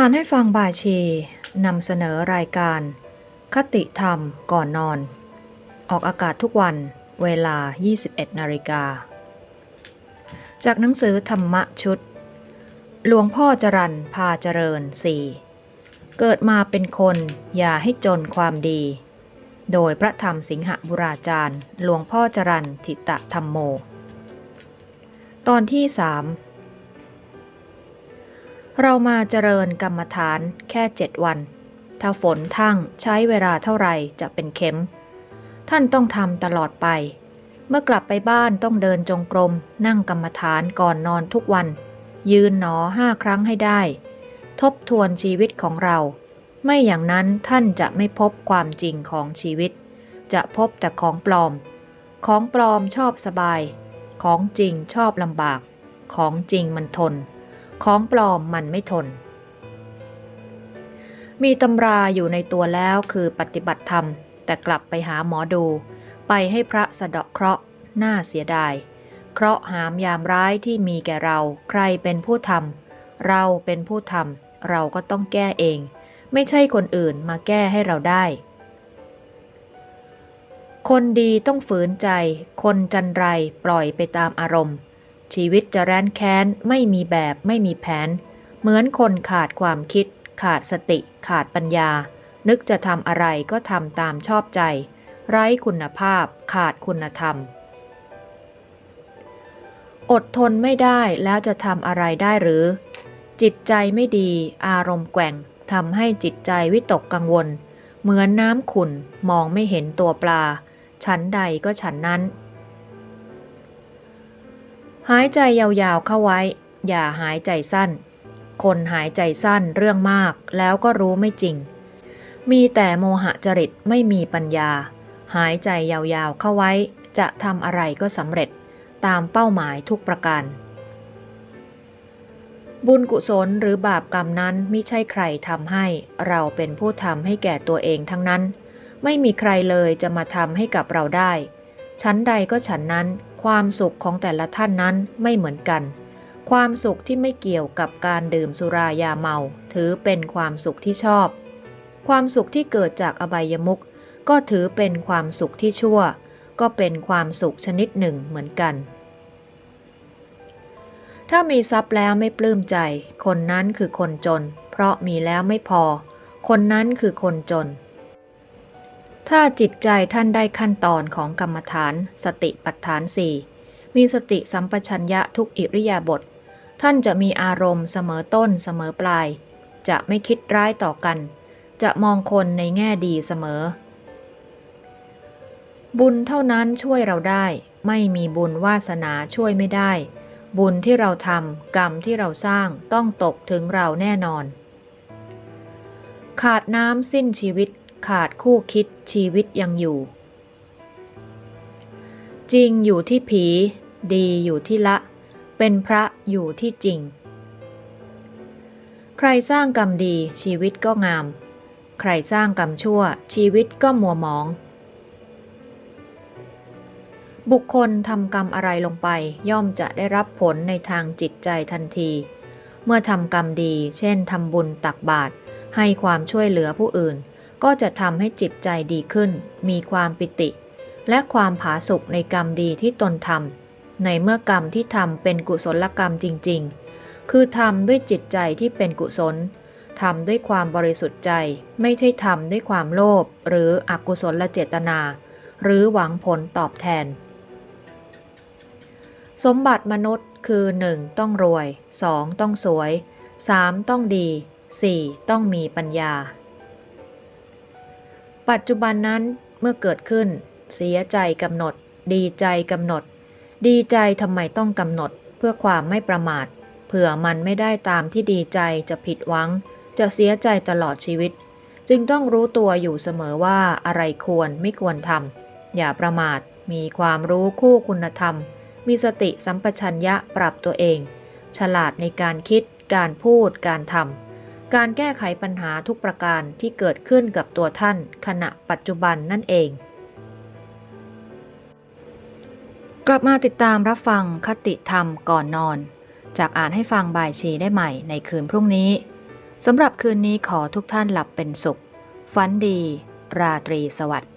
อ่านให้ฟังบายชีนำเสนอรายการ คติธรรมก่อนนอน ออกอากาศทุกวันเวลา 21นาฬิกา จากหนังสือธรรมะชุด หลวงพ่อจรันพาเจริญ4เกิดมาเป็นคนอย่าให้จนความดี โดยพระธรรมสิงหบุราจารย์ หลวงพ่อจรันทิตะธรรมโม ตอนที่สาม เรามาเจริญกรรมฐานแค่เจ็ดวัน ถ้าฝนทั้งใช้เวลาเท่าไหร่จะเป็นเข็ม ท่านต้องทำตลอดไป เมื่อกลับไปบ้านต้องเดินจงกรม นั่งกรรมฐานก่อนนอนทุกวัน ยืนหนอห้าครั้งให้ได้ ทบทวนชีวิตของเรา ไม่อย่างนั้นท่านจะไม่พบความจริงของชีวิต จะพบแต่ของปลอม ของปลอมชอบสบาย ของจริงชอบลำบาก ของจริงมันทน ของปลอมมันไม่ทน มีตำราอยู่ในตัวแล้วคือปฏิบัติธรรม แต่กลับไปหาหมอดู ไปให้พระสะเดาะเคราะห์น่าเสียดาย เคราะห์หามยามร้ายที่มีแก่เรา ใครเป็นผู้ทำเราเป็นผู้ทำเราก็ต้องแก้เอง ไม่ใช่คนอื่นมาแก้ให้เราได้ คนดีต้องฝืนใจ คนจันไรปล่อยไปตามอารมณ์ ชีวิตจะแร้นแค้นไม่มีแบบไม่มีแผน เหมือนคนขาดความคิด ขาดสติ ขาดปัญญา นึกจะทำอะไรก็ทำตามชอบใจ ไร้คุณภาพ ขาดคุณธรรม อดทนไม่ได้แล้วจะทำอะไรได้หรือ จิตใจไม่ดี อารมณ์แกว่งทำให้จิตใจวิตกกังวล เหมือนน้ำขุ่นมองไม่เห็นตัวปลาฉันใดก็ฉันนั้น หายใจยาวๆเข้าไว้ อย่าหายใจสั้น คนหายใจสั้นเรื่องมากแล้วก็รู้ไม่จริง มีแต่โมหะจริตไม่มีปัญญา หายใจยาวๆเข้าไว้ จะทำอะไรก็สำเร็จตามเป้าหมายทุกประการ บุญกุศลหรือบาปกรรมนั้นไม่ใช่ใครทำให้ เราเป็นผู้ทำให้แก่ตัวเองทั้งนั้น ไม่มีใครเลยจะมาทำให้กับเราได้ ชั้นใดก็ฉันนั้น ความสุขของแต่ละท่านนั้นไม่เหมือนกัน ความสุขที่ไม่เกี่ยวกับการดื่มสุรายาเมา ถือเป็นความสุขที่ชอบ ความสุขที่เกิดจากอบายมุขก็ถือเป็นความสุขที่ชั่ว ก็เป็นความสุขชนิดหนึ่งเหมือนกัน ถ้ามีทรัพย์แล้วไม่ปลื้มใจ คนนั้นคือคนจน เพราะมีแล้วไม่พอ คนนั้นคือคนจน ถ้าจิตใจท่านได้ขั้นตอนของกรรมฐาน สติปัฏฐานสี่มีสติสัมปชัญญะทุกอิริยาบถท่านจะมีอารมณ์เสมอต้นเสมอปลาย จะไม่คิดร้ายต่อกัน จะมองคนในแง่ดีเสมอ บุญเท่านั้นช่วยเราได้ ไม่มีบุญวาสนาช่วยไม่ได้ บุญที่เราทำกรรมที่เราสร้างต้องตกถึงเราแน่นอน ขาดน้ำสิ้นชีวิต ขาดคู่คิดชีวิตยังอยู่ จริงอยู่ที่ผี ดีอยู่ที่ละ เป็นพระอยู่ที่จริง ใครสร้างกรรมดีชีวิตก็งาม ใครสร้างกรรมชั่วชีวิตก็มัวหมอง บุคคลทำกรรมอะไรลงไปย่อมจะได้รับผลในทางจิตใจทันที เมื่อทำกรรมดี เช่นทำบุญตักบาตรให้ความช่วยเหลือผู้อื่น ก็จะทำให้จิตใจดีขึ้น มีความปิติ และความผาสุกในกรรมดีที่ตนทำในเมื่อกรรมที่ทำเป็นกุศลกรรมจริง ๆ คือทำด้วยจิตใจที่เป็นกุศลทำด้วยความบริสุทธิ์ใจ ไม่ใช่ทำด้วยความโลภหรืออกุศลเจตนา หรือหวังผลตอบแทน สมบัติมนุษย์คือ 1. ต้องรวย 2. ต้องสวย 3. ต้องดี 4. ต้องมีปัญญา ปัจจุบันนั้นเมื่อเกิดขึ้น เสียใจกำหนด ดีใจกำหนด ดีใจทำไมต้องกำหนด เพื่อความไม่ประมาท เผื่อมันไม่ได้ตามที่ดีใจจะผิดหวัง จะเสียใจตลอดชีวิต จึงต้องรู้ตัวอยู่เสมอว่าอะไรควรไม่ควรทำอย่าประมาท มีความรู้คู่คุณธรรม มีสติสัมปชัญญะปรับตัวเอง ฉลาดในการคิด การพูด การทำ การแก้ไขปัญหาทุกประการที่เกิดขึ้นกับตัวท่านขณะปัจจุบันนั่นเอง กลับมาติดตามรับฟังคติธรรมก่อนนอน จากอ่านให้ฟังบ่ายชีได้ใหม่ในคืนพรุ่งนี้สำหรับคืนนี้ขอทุกท่านหลับเป็นสุข ฝันดี ราตรีสวัสดิ์